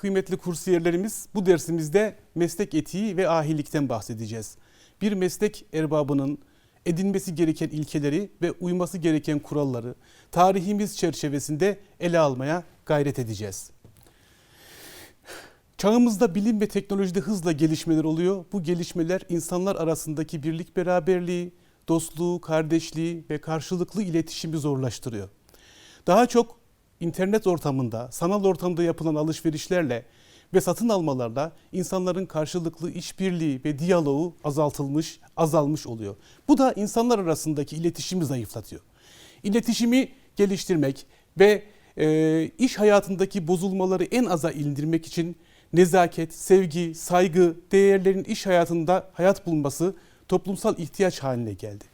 kıymetli kursiyerlerimiz bu dersimizde meslek etiği ve ahilikten bahsedeceğiz. Bir meslek erbabının edinmesi gereken ilkeleri ve uyması gereken kuralları tarihimiz çerçevesinde ele almaya gayret edeceğiz. Çağımızda bilim ve teknolojide hızla gelişmeler oluyor. Bu gelişmeler insanlar arasındaki birlik beraberliği, dostluğu, kardeşliği ve karşılıklı iletişimi zorlaştırıyor. Daha çok internet ortamında, sanal ortamda yapılan alışverişlerle ve satın almalarla insanların karşılıklı işbirliği ve diyaloğu azaltılmış, azalmış oluyor. Bu da insanlar arasındaki iletişimi zayıflatıyor. İletişimi geliştirmek ve e, iş hayatındaki bozulmaları en aza indirmek için nezaket, sevgi, saygı, değerlerin iş hayatında hayat bulması toplumsal ihtiyaç haline geldi.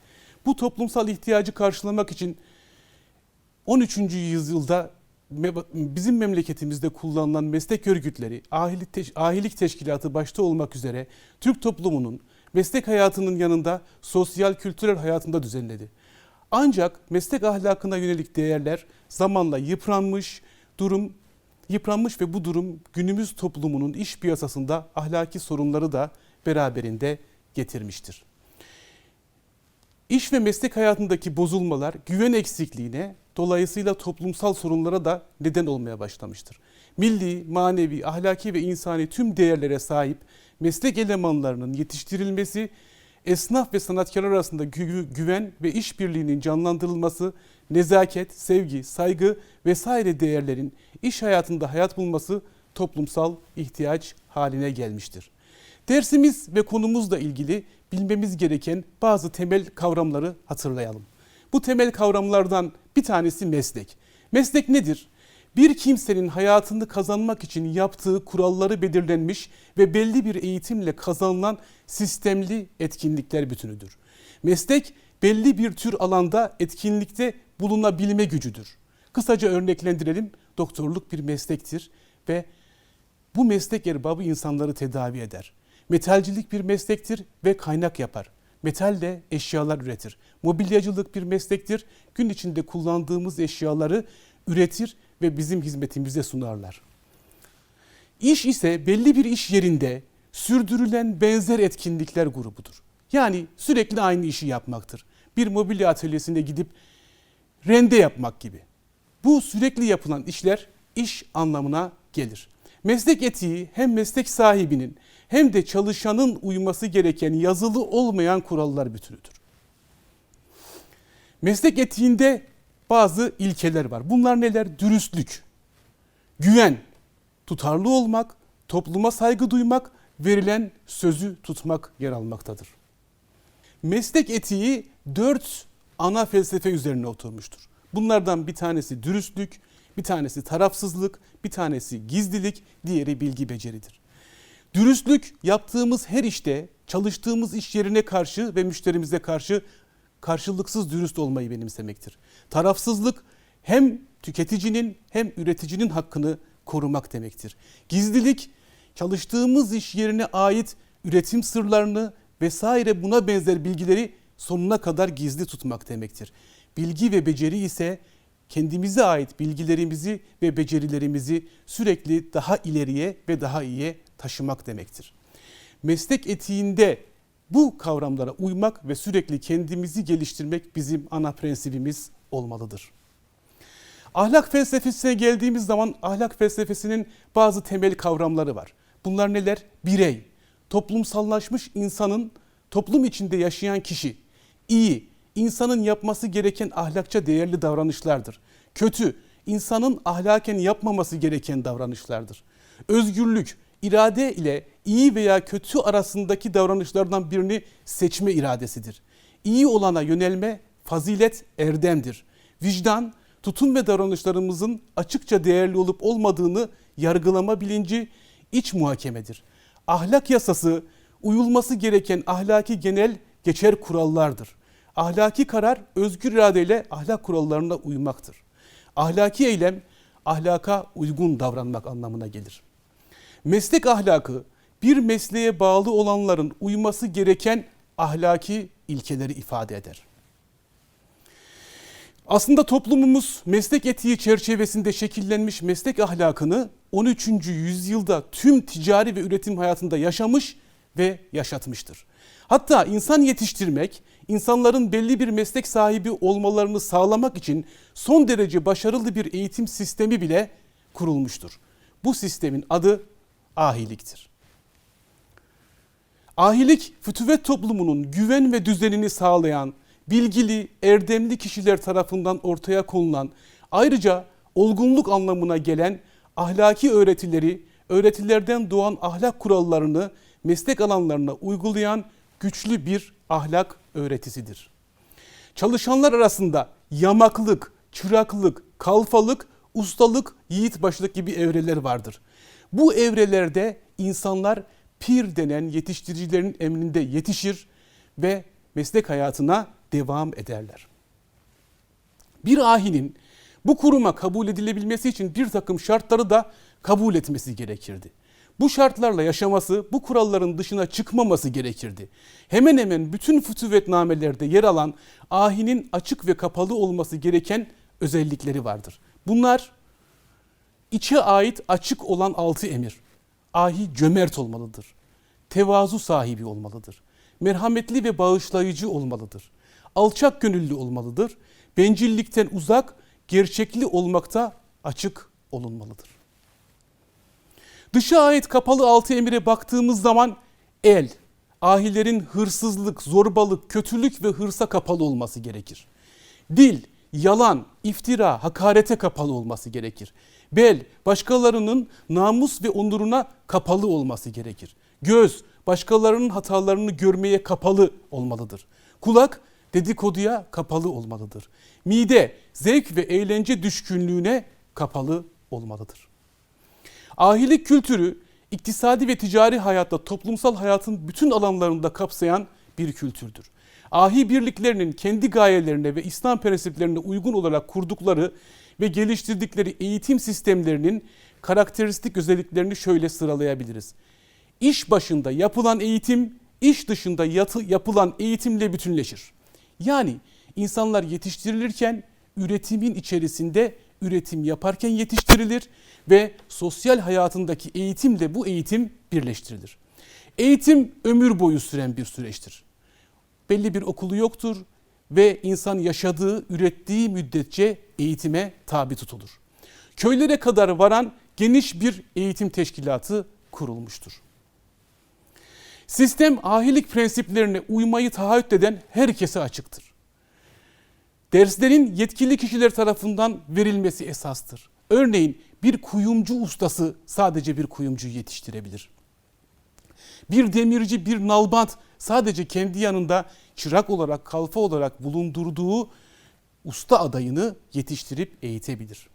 Bu toplumsal ihtiyacı karşılamak için 13. yüzyılda bizim memleketimizde kullanılan meslek örgütleri, ahilik teşkilatı başta olmak üzere Türk toplumunun meslek hayatının yanında sosyal kültürel hayatında düzenledi. Ancak meslek ahlakına yönelik değerler zamanla yıpranmış, durum yıpranmış ve bu durum günümüz toplumunun iş piyasasında ahlaki sorunları da beraberinde getirmiştir. İş ve meslek hayatındaki bozulmalar güven eksikliğine, dolayısıyla toplumsal sorunlara da neden olmaya başlamıştır. Milli, manevi, ahlaki ve insani tüm değerlere sahip meslek elemanlarının yetiştirilmesi, esnaf ve sanatkar arasında gü- güven ve işbirliğinin canlandırılması, nezaket, sevgi, saygı vesaire değerlerin iş hayatında hayat bulması toplumsal ihtiyaç haline gelmiştir. Dersimiz ve konumuzla ilgili bilmemiz gereken bazı temel kavramları hatırlayalım. Bu temel kavramlardan bir tanesi meslek. Meslek nedir? Bir kimsenin hayatını kazanmak için yaptığı kuralları belirlenmiş ve belli bir eğitimle kazanılan sistemli etkinlikler bütünüdür. Meslek belli bir tür alanda etkinlikte bulunabilme gücüdür. Kısaca örneklendirelim. Doktorluk bir meslektir ve bu meslek erbabı insanları tedavi eder. Metalcilik bir meslektir ve kaynak yapar. Metalle eşyalar üretir. Mobilyacılık bir meslektir. Gün içinde kullandığımız eşyaları üretir ve bizim hizmetimize sunarlar. İş ise belli bir iş yerinde sürdürülen benzer etkinlikler grubudur. Yani sürekli aynı işi yapmaktır. Bir mobilya atölyesine gidip rende yapmak gibi. Bu sürekli yapılan işler iş anlamına gelir. Meslek etiği hem meslek sahibinin hem de çalışanın uyması gereken yazılı olmayan kurallar bütünüdür. Meslek etiğinde bazı ilkeler var. Bunlar neler? Dürüstlük, güven, tutarlı olmak, topluma saygı duymak, verilen sözü tutmak yer almaktadır. Meslek etiği dört ana felsefe üzerine oturmuştur. Bunlardan bir tanesi dürüstlük, bir tanesi tarafsızlık, bir tanesi gizlilik, diğeri bilgi beceridir. Dürüstlük yaptığımız her işte, çalıştığımız iş yerine karşı ve müşterimize karşı karşılıksız dürüst olmayı benimsemektir. Tarafsızlık hem tüketicinin hem üreticinin hakkını korumak demektir. Gizlilik çalıştığımız iş yerine ait üretim sırlarını vesaire buna benzer bilgileri sonuna kadar gizli tutmak demektir. Bilgi ve beceri ise kendimize ait bilgilerimizi ve becerilerimizi sürekli daha ileriye ve daha iyiye taşımak demektir. Meslek etiğinde bu kavramlara uymak ve sürekli kendimizi geliştirmek bizim ana prensibimiz olmalıdır. Ahlak felsefesine geldiğimiz zaman ahlak felsefesinin bazı temel kavramları var. Bunlar neler? Birey, toplumsallaşmış insanın toplum içinde yaşayan kişi. İyi, insanın yapması gereken ahlakça değerli davranışlardır. Kötü, insanın ahlaken yapmaması gereken davranışlardır. Özgürlük, irade ile iyi veya kötü arasındaki davranışlardan birini seçme iradesidir. İyi olana yönelme fazilet erdemdir. Vicdan, tutum ve davranışlarımızın açıkça değerli olup olmadığını yargılama bilinci iç muhakemedir. Ahlak yasası uyulması gereken ahlaki genel geçer kurallardır. Ahlaki karar özgür iradeyle ahlak kurallarına uymaktır. Ahlaki eylem ahlaka uygun davranmak anlamına gelir. Meslek ahlakı bir mesleğe bağlı olanların uyması gereken ahlaki ilkeleri ifade eder. Aslında toplumumuz meslek etiği çerçevesinde şekillenmiş meslek ahlakını 13. yüzyılda tüm ticari ve üretim hayatında yaşamış ve yaşatmıştır. Hatta insan yetiştirmek, insanların belli bir meslek sahibi olmalarını sağlamak için son derece başarılı bir eğitim sistemi bile kurulmuştur. Bu sistemin adı ahiliktir. Ahilik, fütüvet toplumunun güven ve düzenini sağlayan, bilgili, erdemli kişiler tarafından ortaya konulan, ayrıca olgunluk anlamına gelen ahlaki öğretileri, öğretilerden doğan ahlak kurallarını meslek alanlarına uygulayan güçlü bir ahlak öğretisidir. Çalışanlar arasında yamaklık, çıraklık, kalfalık, ustalık, yiğitbaşılık gibi evreler vardır. Bu evrelerde insanlar pir denen yetiştiricilerin emrinde yetişir ve meslek hayatına devam ederler. Bir ahinin bu kuruma kabul edilebilmesi için bir takım şartları da kabul etmesi gerekirdi. Bu şartlarla yaşaması, bu kuralların dışına çıkmaması gerekirdi. Hemen hemen bütün fütüvetnamelerde yer alan ahinin açık ve kapalı olması gereken özellikleri vardır. Bunlar içe ait açık olan altı emir. Ahi cömert olmalıdır. Tevazu sahibi olmalıdır. Merhametli ve bağışlayıcı olmalıdır. Alçak gönüllü olmalıdır. Bencillikten uzak, gerçekli olmakta açık olunmalıdır. Dışa ait kapalı altı emire baktığımız zaman el, ahilerin hırsızlık, zorbalık, kötülük ve hırsa kapalı olması gerekir. Dil, yalan, iftira, hakarete kapalı olması gerekir. Bel, başkalarının namus ve onuruna kapalı olması gerekir. Göz, başkalarının hatalarını görmeye kapalı olmalıdır. Kulak, dedikoduya kapalı olmalıdır. Mide, zevk ve eğlence düşkünlüğüne kapalı olmalıdır. Ahilik kültürü iktisadi ve ticari hayatta toplumsal hayatın bütün alanlarında kapsayan bir kültürdür. Ahi birliklerinin kendi gayelerine ve İslam prensiplerine uygun olarak kurdukları ve geliştirdikleri eğitim sistemlerinin karakteristik özelliklerini şöyle sıralayabiliriz. İş başında yapılan eğitim, iş dışında yatı, yapılan eğitimle bütünleşir. Yani insanlar yetiştirilirken üretimin içerisinde üretim yaparken yetiştirilir ve sosyal hayatındaki eğitimle bu eğitim birleştirilir. Eğitim ömür boyu süren bir süreçtir. Belli bir okulu yoktur ve insan yaşadığı, ürettiği müddetçe eğitime tabi tutulur. Köylere kadar varan geniş bir eğitim teşkilatı kurulmuştur. Sistem ahilik prensiplerine uymayı taahhüt eden herkese açıktır. Derslerin yetkili kişiler tarafından verilmesi esastır. Örneğin bir kuyumcu ustası sadece bir kuyumcuyu yetiştirebilir. Bir demirci, bir nalbant sadece kendi yanında çırak olarak, kalfa olarak bulundurduğu usta adayını yetiştirip eğitebilir.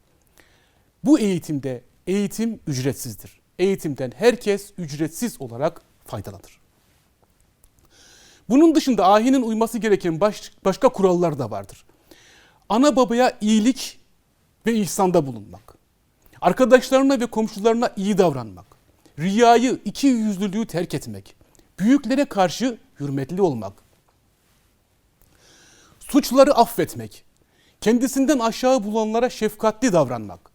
Bu eğitimde eğitim ücretsizdir. Eğitimden herkes ücretsiz olarak faydalanır. Bunun dışında ahinin uyması gereken baş, başka kurallar da vardır. Ana babaya iyilik ve ihsanda bulunmak. Arkadaşlarına ve komşularına iyi davranmak. Riyayı, iki yüzlülüğü terk etmek. Büyüklere karşı hürmetli olmak. Suçları affetmek. Kendisinden aşağı bulanlara şefkatli davranmak.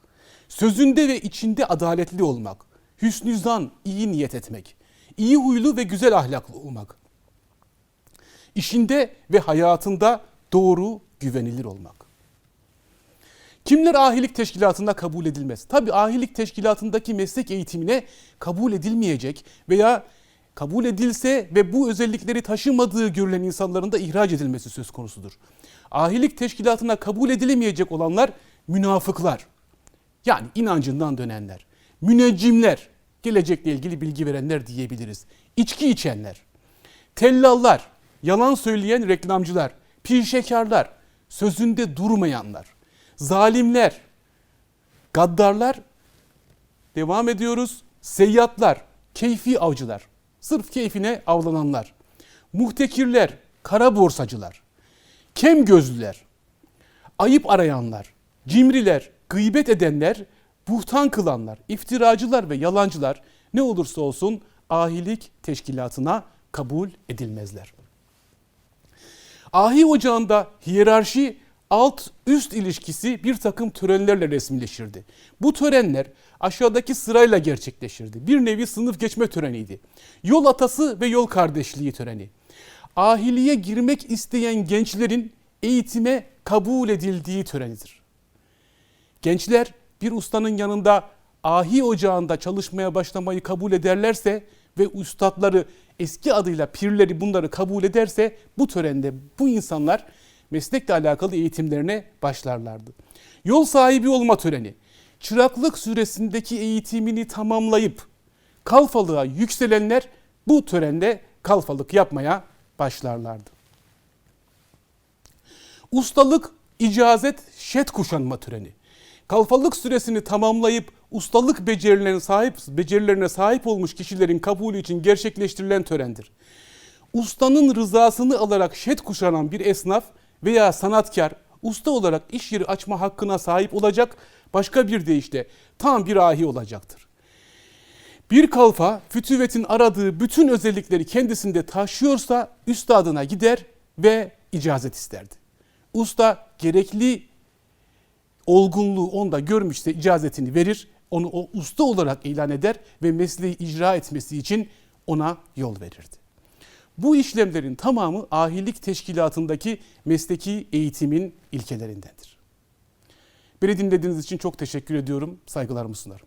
Sözünde ve içinde adaletli olmak. Hüsnü iyi niyet etmek. İyi huylu ve güzel ahlaklı olmak. İşinde ve hayatında doğru, güvenilir olmak. Kimler ahilik teşkilatında kabul edilmez? Tabi ahilik teşkilatındaki meslek eğitimine kabul edilmeyecek veya kabul edilse ve bu özellikleri taşımadığı görülen insanların da ihraç edilmesi söz konusudur. Ahilik teşkilatına kabul edilemeyecek olanlar münafıklar. Yani inancından dönenler, müneccimler, gelecekle ilgili bilgi verenler diyebiliriz. İçki içenler, tellallar, yalan söyleyen reklamcılar, pirşekarlar, sözünde durmayanlar, zalimler, gaddarlar, devam ediyoruz, seyyatlar, keyfi avcılar, sırf keyfine avlananlar, muhtekirler, kara borsacılar, kem gözlüler, ayıp arayanlar, cimriler, gıybet edenler, buhtan kılanlar, iftiracılar ve yalancılar. Ne olursa olsun ahilik teşkilatına kabul edilmezler. Ahi ocağında hiyerarşi alt üst ilişkisi bir takım törenlerle resmileşirdi. Bu törenler aşağıdaki sırayla gerçekleşirdi. Bir nevi sınıf geçme töreniydi. Yol atası ve yol kardeşliği töreni. Ahiliye girmek isteyen gençlerin eğitime kabul edildiği törenidir. Gençler bir ustanın yanında ahi ocağında çalışmaya başlamayı kabul ederlerse ve üstadları eski adıyla pirleri bunları kabul ederse bu törende bu insanlar meslekle alakalı eğitimlerine başlarlardı. Yol sahibi olma töreni. Çıraklık süresindeki eğitimini tamamlayıp kalfalığa yükselenler bu törende kalfalık yapmaya başlarlardı. Ustalık, icazet, şet kuşanma töreni. Kalfalık süresini tamamlayıp ustalık becerilerine sahip becerilerine sahip olmuş kişilerin kabulü için gerçekleştirilen törendir. Ustanın rızasını alarak şet kuşanan bir esnaf veya sanatkar usta olarak iş yeri açma hakkına sahip olacak, başka bir deyişle tam bir ahi olacaktır. Bir kalfa fütüvetin aradığı bütün özellikleri kendisinde taşıyorsa üstadına gider ve icazet isterdi. Usta gerekli olgunluğu onda görmüşse icazetini verir, onu o usta olarak ilan eder ve mesleği icra etmesi için ona yol verirdi. Bu işlemlerin tamamı ahilik teşkilatındaki mesleki eğitimin ilkelerindendir. Beni dinlediğiniz için çok teşekkür ediyorum, saygılarımı sunarım.